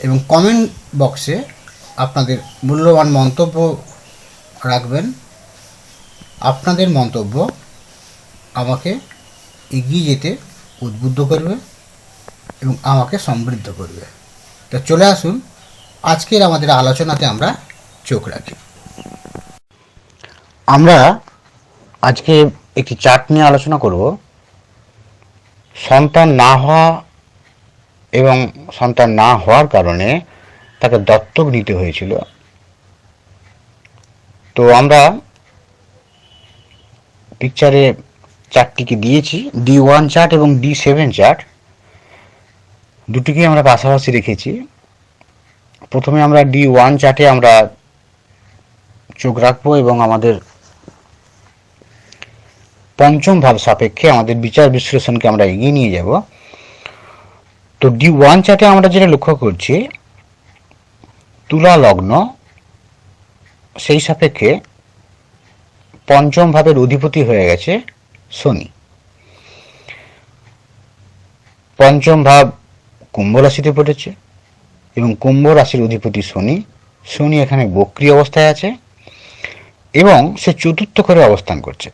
এবং কমেন্ট বক্সে আপনাদের মূল্যবান মন্তব্য রাখবেন। আপনাদের মন্তব্য আমাকে এগিয়ে যেতে উদ্বুদ্ধ করবে এবং আমাকে সমৃদ্ধ করবে। তো চলে আসুন, আজকের আমাদের আলোচনাতে আমরা চোখ রাখি। আমরা আজকে একটি চার্ট নিয়ে আলোচনা করব। সন্তান না হওয়া এবং সন্তান না হওয়ার কারণে তাকে দত্তক নিতে হয়েছিল। তো আমরা পিকচারে চার্টটিকে দিয়েছি ডি ওয়ান চার্ট এবং ডি সেভেন চার্ট দুটিকে আমরা পাশাপাশি রেখেছি। প্রথমে আমরা ডি ওয়ান চার্টে আমরা চোখ রাখব এবং আমাদের পঞ্চম ভাব সাপেক্ষে আমাদের বিচার বিশ্লেষণকে আমরা এগিয়ে নিয়ে যাব। তো ডি ওয়ান চার্টে আমরা যেটা লক্ষ্য করছি, তুলা লগ্ন, সেই সাপেক্ষে পঞ্চম ভাবের অধিপতি হয়ে গেছে শনি। পঞ্চম ভাব কুম্ভ রাশিতে পড়েছে এবং কুম্ভ রাশির অধিপতি শনি। শনি এখানে বক্রি অবস্থায় আছে এবং সে চতুর্থ করে অবস্থান করছে।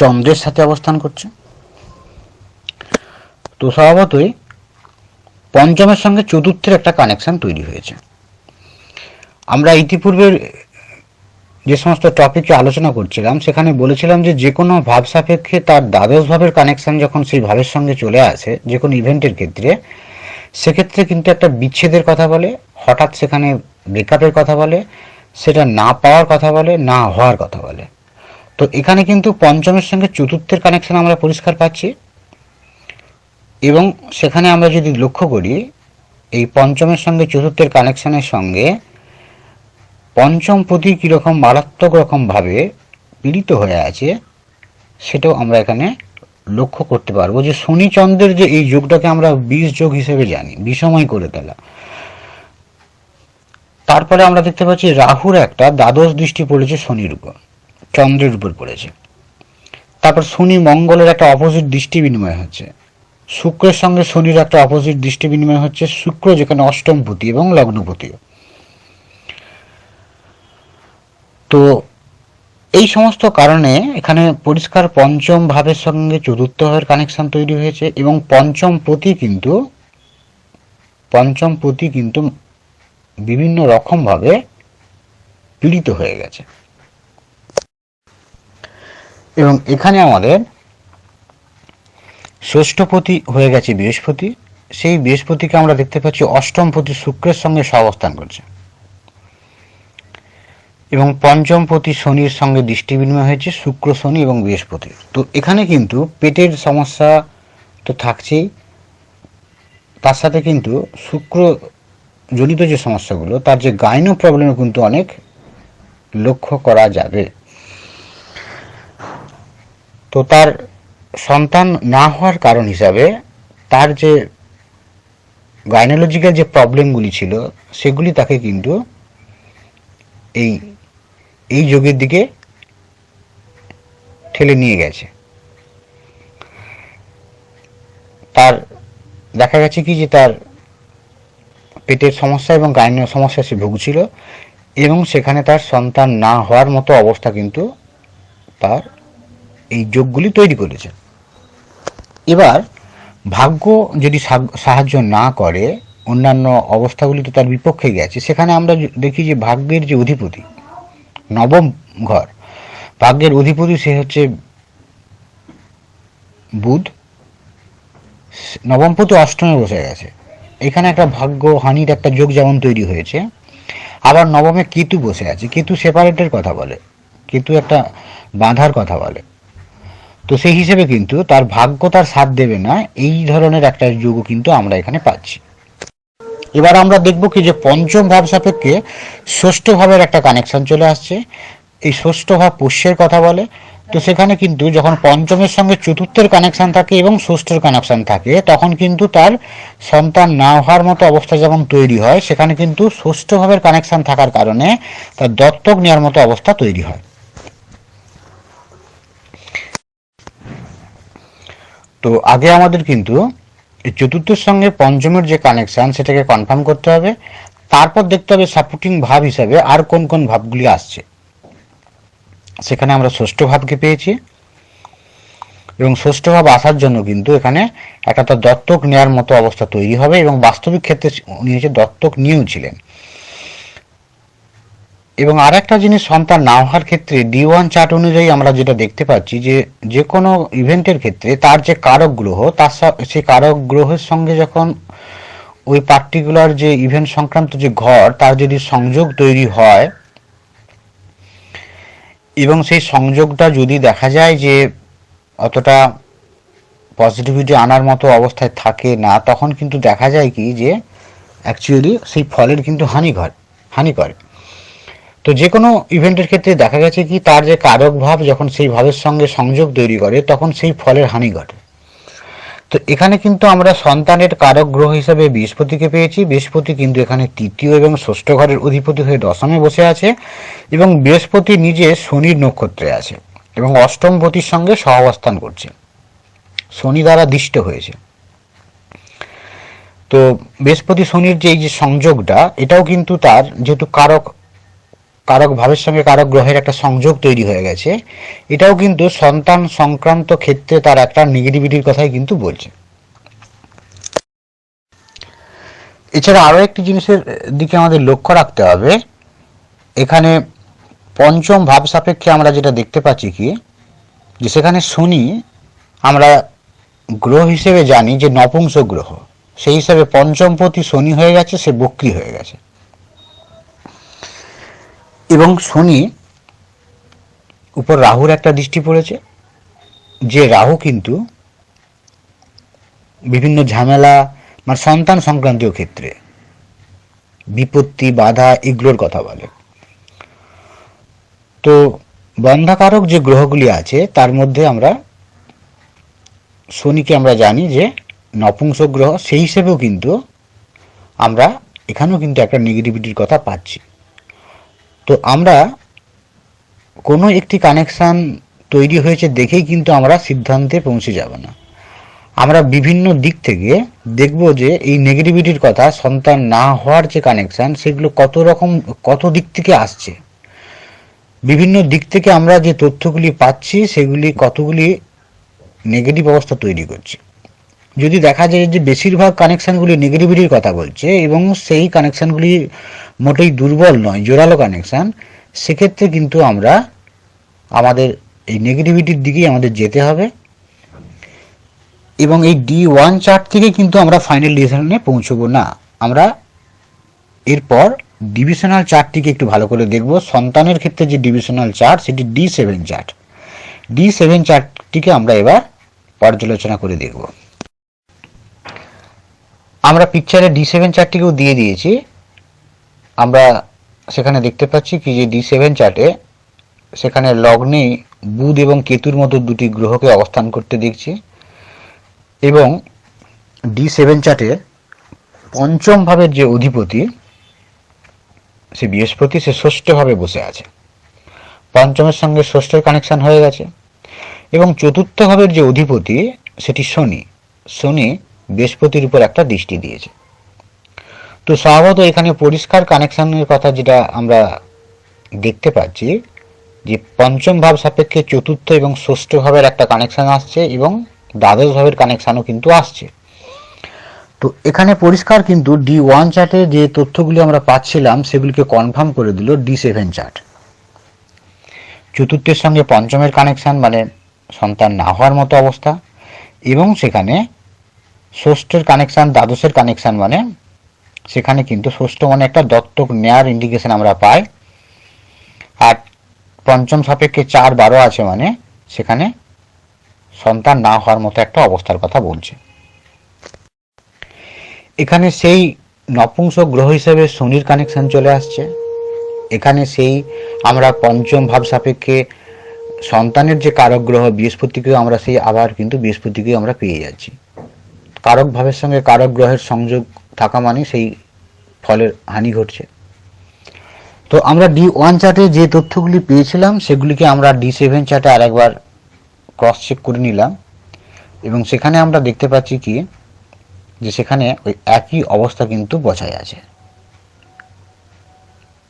চন্দ্রের সাথে অবস্থান করছে। তো স্বভাবতই পঞ্চমের সঙ্গে চতুর্থের একটা কানেকশন তৈরি হয়েছে। আমরা ইতিপূর্বের যে সমস্ত টপিকে আলোচনা করছিলাম, সেখানে বলেছিলাম যে যে কোনো ভাব সাপেক্ষে তার দ্বাদশ ভাবের কানেকশন যখন সেই ভাবের সঙ্গে চলে আসে যে কোনো ইভেন্টের ক্ষেত্রে, সেক্ষেত্রে কিন্তু একটা বিচ্ছেদের কথা বলে, হঠাৎ সেখানে ব্রেকআপের কথা বলে, সেটা না পাওয়ার কথা বলে, না হওয়ার কথা বলে। তো এখানে কিন্তু পঞ্চমের সঙ্গে চতুর্থের কানেকশন আমরা পরিষ্কার পাচ্ছি। এবং সেখানে আমরা যদি লক্ষ্য করি, এই পঞ্চমের সঙ্গে চতুর্থের কানেকশনের সঙ্গে পঞ্চম প্রতি কীরকম মারাত্মক রকমভাবে পীড়িত হয়ে আছে, সেটাও আমরা এখানে লক্ষ্য করতে পারব যে শনি চন্দ্রের যে এই যোগটাকে আমরা বিষ যোগ হিসেবে জানি, বিষময় করে তোলা। তারপরে আমরা দেখতে পাচ্ছি রাহুর একটা দ্বাদশ দৃষ্টি পড়েছে শনির উপর। চন্দ্রের উপর পড়েছে। তারপর শনি মঙ্গলের একটা অপোজিট দৃষ্টি বিনিময় হচ্ছে। শুক্রের সঙ্গে শনির একটা অপোজিট দৃষ্টি বিনিময় হচ্ছে, শুক্র যেখানে অষ্টমপতি এবং লগ্নপতিও তো এই সমস্ত কারণে এখানে পরিষ্কার পঞ্চম ভাবের সঙ্গে চতুর্থ ভাবের কানেকশন তৈরি হয়েছে এবং পঞ্চম পতি কিন্তু, পঞ্চম পতি কিন্তু বিভিন্ন রকমভাবে পীড়িত হয়ে গেছে। এবং এখানে আমাদের ষষ্ঠপতি হয়ে গেছে বৃহস্পতি। সেই বৃহস্পতিকে আমরা দেখতে পাচ্ছি অষ্টমপতি শুক্রের সঙ্গে সহাবস্থান করছে। এবং পঞ্চমপতি শনির সঙ্গে দৃষ্টি বিনিময় হয়েছে, শুক্র, শনি এবং বৃহস্পতি। তো এখানে কিন্তু পেটের সমস্যা তো থাকছেই। তার সাথে কিন্তু শুক্র জনিত যে সমস্যাগুলো, তার যে গাইনো প্রবলেমও কিন্তু অনেক লক্ষ্য করা যাবে। তো তার সন্তান না হওয়ার কারণ হিসাবে তার যে গাইনোলজিক্যাল যে প্রবলেমগুলি ছিল, সেগুলি তাকে কিন্তু এই এই যোগের দিকে ঠেলে নিয়ে গেছে। তার, দেখা গেছে কি যে তার পেটের সমস্যা এবং গাইনো সমস্যা সে ভুগছিল এবং সেখানে তার সন্তান না হওয়ার মতো অবস্থা কিন্তু তার এই যোগগুলি তৈরি করেছে এবার ভাগ্য যদি সাহায্য না করে, অন্যান্য অবস্থাগুলি তো তার বিপক্ষে গেছে, সেখানে আমরা দেখি যে ভাগ্যের যে অধিপতি, নবম ঘর, ভাগ্যের অধিপতি সে হচ্ছে বুধ নবমপতি অষ্টমে বসে গেছে। এখানে একটা ভাগ্য হানির একটা যোগ যেমন তৈরি হয়েছে, আবার নবমে কেতু বসে আছে। কেতু সেপারেটের কথা বলে, কেতু একটা বাঁধার কথা বলে। তো সেই হিসেবে কিন্তু তার ভাগ্য তার সাথ দেবে না, এই ধরনের একটা যোগও কিন্তু আমরা এখানে পাচ্ছি। এবার আমরা দেখব কি যে পঞ্চম ভাব সাপেক্ষে ষষ্ঠ ভাবের একটা কানেকশন চলে আসছে। এই ষষ্ঠ ভাব পুষ্যের কথা বলে। তো সেখানে কিন্তু যখন পঞ্চমের সঙ্গে চতুর্থের কানেকশন থাকে এবং ষষ্ঠের কানেকশন থাকে, তখন কিন্তু তার সন্তান না হওয়ার মতো অবস্থা যখন তৈরি হয়, সেখানে কিন্তু ষষ্ঠ ভাবের কানেকশন থাকার কারণে তার দত্তক নেওয়ার মতো অবস্থা তৈরি হয়। তো আগে আমাদের কিন্তু চতুর্থের সঙ্গে পঞ্চমের যে কানেকশন সেটাকে কনফার্ম করতে হবে, তারপর দেখতে হবে সাপোর্টিং ভাব হিসাবে আর কোন কোন ভাবগুলি আসছে। সেখানে আমরা ষষ্ঠ ভাবকে পেয়েছি। এবং ষষ্ঠ ভাব আসার জন্য কিন্তু এখানে একটা তার দত্তক নেওয়ার মতো অবস্থা তৈরি হবে এবং বাস্তবিক ক্ষেত্রে উনি হচ্ছে দত্তক নিয়েও ছিলেন। এবং আর একটা জিনিস সন্তান না হওয়ার ক্ষেত্রে ডি ওয়ান চার্ট অনুযায়ী আমরা যেটা দেখতে পাচ্ছি যে যে কোনো ইভেন্টের ক্ষেত্রে তার যে কারক গ্রহ, তার সেই কারক গ্রহের সঙ্গে যখন ওই পার্টিকুলার যে ইভেন্ট সংক্রান্ত যে ঘর, তার যদি সংযোগ তৈরি হয়, এবং সেই সংযোগটা যদি দেখা যায় যে অতটা পজিটিভিটি আনার মতো অবস্থায় থাকে না, তখন কিন্তু দেখা যায় কি যে অ্যাকচুয়ালি সেই ফলের কিন্তু হানি ঘর হানি করে। তো যে কোনো ইভেন্টের ক্ষেত্রে দেখা গেছে কি, তার যে কারক ভাব যখন সেই ভাবের সঙ্গে সংযোগ তৈরি করে, তখন সেই ফলের হানি ঘটে। তো এখানে কিন্তু আমরা সন্তানের কারক গ্রহ হিসাবে বৃহস্পতিকে পেয়েছি। বৃহস্পতি কিন্তু এখানে তৃতীয় এবং ষষ্ঠ ঘরের অধিপতি হয়ে দশমে বসে আছে এবং বৃহস্পতি নিজে শনির নক্ষত্রে আছে এবং অষ্টম পতির সঙ্গে সহাবস্থান করছে। শনি দ্বারা দিষ্ট হয়েছে। তো বৃহস্পতি শনির যে এই যে সংযোগটা, এটাও কিন্তু তার যেহেতু কারক কারক ভাবের সঙ্গে কারক গ্রহের একটা সংযোগ তৈরি হয়ে গেছে। এটাও কিন্তু সন্তান সংক্রান্ত ক্ষেত্রে তার একটা নেগেটিভিটির কথাই কিন্তু বলছে। এছাড়া আরও একটি জিনিসের দিকে আমাদের লক্ষ্য রাখতে হবে। এখানে পঞ্চম ভাব সাপেক্ষে আমরা যেটা দেখতে পাচ্ছি কি, যে সেখানে শনি আমরা গ্রহ হিসেবে জানি যে নপুংস গ্রহ। সেই হিসাবে পঞ্চমপতি শনি হয়ে গেছে, সে বক্রি হয়ে গেছে। এবং শনি উপর রাহুর একটা দৃষ্টি পড়েছে। যে রাহু কিন্তু বিভিন্ন ঝামেলা মানে সন্তান সংক্রান্তীয় ক্ষেত্রে বিপত্তি, বাধা এগুলোর কথা বলে। তো বন্ধাকারক যে গ্রহগুলি আছে, তার মধ্যে আমরা শনিকে আমরা জানি যে নপুংস গ্রহ, সেই হিসেবেও কিন্তু আমরা এখানেও কিন্তু একটা নেগেটিভিটির কথা পাচ্ছি। তো আমরা কোনো একটি কানেকশান তৈরি হয়েছে দেখেই কিন্তু আমরা সিদ্ধান্তে পৌঁছে যাব না। আমরা বিভিন্ন দিক থেকে দেখব যে এই নেগেটিভিটির কথা, সন্তান না হওয়ার যে কানেকশান সেগুলো কত রকম, কত দিক থেকে আসছে। বিভিন্ন দিক থেকে আমরা যে তথ্যগুলি পাচ্ছি, সেগুলি কতগুলি নেগেটিভ অবস্থা তৈরি করছে। যদি দেখা যায় যে বেশিরভাগ কানেকশানগুলি নেগেটিভিটির কথা বলছে এবং সেই কানেকশানগুলি মোটেই দুর্বল নয়, জোরালো কানেকশান সেক্ষেত্রে কিন্তু আমরা আমাদের এই নেগেটিভিটির দিকেই আমাদের যেতে হবে এবং এই ডি ওয়ান চার্ট থেকে কিন্তু আমরা ফাইনাল ডিসিশনে পৌঁছবো। না, আমরা এরপর ডিভিশনাল চার্টটিকে একটু ভালো করে দেখব। সন্তানের ক্ষেত্রে যে ডিভিশনাল চার্ট সেটি D seven chart D seven চার্টটিকে আমরা এবার পর্যালোচনা করে দেখব। আমরা পিকচারে ডি সেভেন চার্টটিকেও দিয়ে দিয়েছি। আমরা সেখানে দেখতে পাচ্ছি কি যে ডি সেভেন চার্টে সেখানে লগ্নে বুধ এবং কেতুর মতো দুটি গ্রহকে অবস্থান করতে দেখছি এবং ডি সেভেন চার্টে পঞ্চম ভাবের যে অধিপতি, সে বৃহস্পতি, সে ষষ্ঠভাবে বসে আছে। পঞ্চমের সঙ্গে ষষ্ঠের কানেকশন হয়ে গেছে। এবং চতুর্থ ভাবের যে অধিপতি, সেটি শনি। শনি বৃহস্পতির উপর একটা দৃষ্টি দিয়েছে। তো স্বভাবত এখানে পরিষ্কার কানেকশনের কথা যেটা আমরা দেখতে পাচ্ছি, যে পঞ্চম ভাব সাপেক্ষে চতুর্থ এবং ষষ্ঠ ভাবের একটা কানেকশন আসছে এবং দ্বাদশ ভাবের কানেকশনও কিন্তু আসছে। তো এখানে পরিষ্কার কিন্তু ডি ওয়ান চার্টে যে তথ্যগুলি আমরা পাচ্ছিলাম, সেগুলিকে কনফার্ম করে দিল ডি সেভেন চার্ট। চতুর্থের সঙ্গে পঞ্চমের কানেকশন মানে সন্তান না হওয়ার মতো অবস্থা, এবং সেখানে ষষ্ঠের কানেকশন দ্বাদশের কানেকশন মানে সেখানে কিন্তু ষষ্ঠ মানে একটা দত্তক নেয়ার ইন্ডিকেশন আমরা পাই। আর পঞ্চম সাপেক্ষে চার বারো আছে মানে সেখানে সন্তান না হওয়ার মতো একটা অবস্থার কথা বলছে। এখানে সেই নপুংসক গ্রহ হিসেবে শনির কানেকশন চলে আসছে। এখানে সেই আমরা পঞ্চম ভাব সাপেক্ষে সন্তানের যে কারক গ্রহ, বৃহস্পতিকেও আমরা সেই আবার কিন্তু বৃহস্পতিকেও আমরা পেয়ে যাচ্ছি। কারক ভাবের সঙ্গে কারক গ্রহের সংযোগ থাকা মানে সেই ফলের হানি ঘটছে। তো আমরা ডি ওয়ান চার্টে যে তথ্যগুলি পেয়েছিলাম, সেগুলিকে আমরা ডি সেভেন চার্টে আরেকবার ক্রস চেক করে নিলাম এবং সেখানে আমরা দেখতে পাচ্ছি কি? যে সেখানে ওই একই অবস্থা কিন্তু বজায় আছে।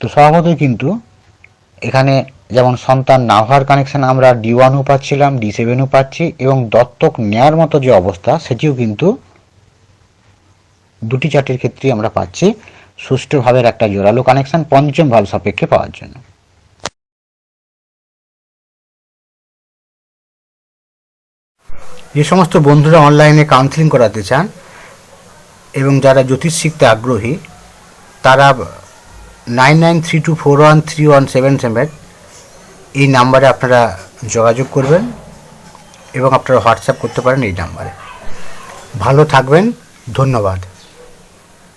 তো স্বভাবতই কিন্তু এখানে যেমন সন্তান না হওয়ার কানেকশন আমরা ডি ওয়ানও পাচ্ছিলাম ডি সেভেনও পাচ্ছি এবং দত্তক নেয়ার মতো যে অবস্থা, সেটিও কিন্তু দুটি চার্টের ক্ষেত্রেই আমরা পাচ্ছি সুষ্ঠুভাবের একটা জোরালো কানেকশন পঞ্চম ভাব সাপেক্ষে পাওয়ার জন্য। যে সমস্ত বন্ধুরা অনলাইনে কাউন্সিলিং করাতে চান এবং যারা জ্যোতিষ শিখতে আগ্রহী, তারা nine nine three two four one three one seven seven এই নাম্বারে আপনারা যোগাযোগ করবেন এবং আপনারা হোয়াটসঅ্যাপ করতে পারেন এই নাম্বারে। ভালো থাকবেন, ধন্যবাদ।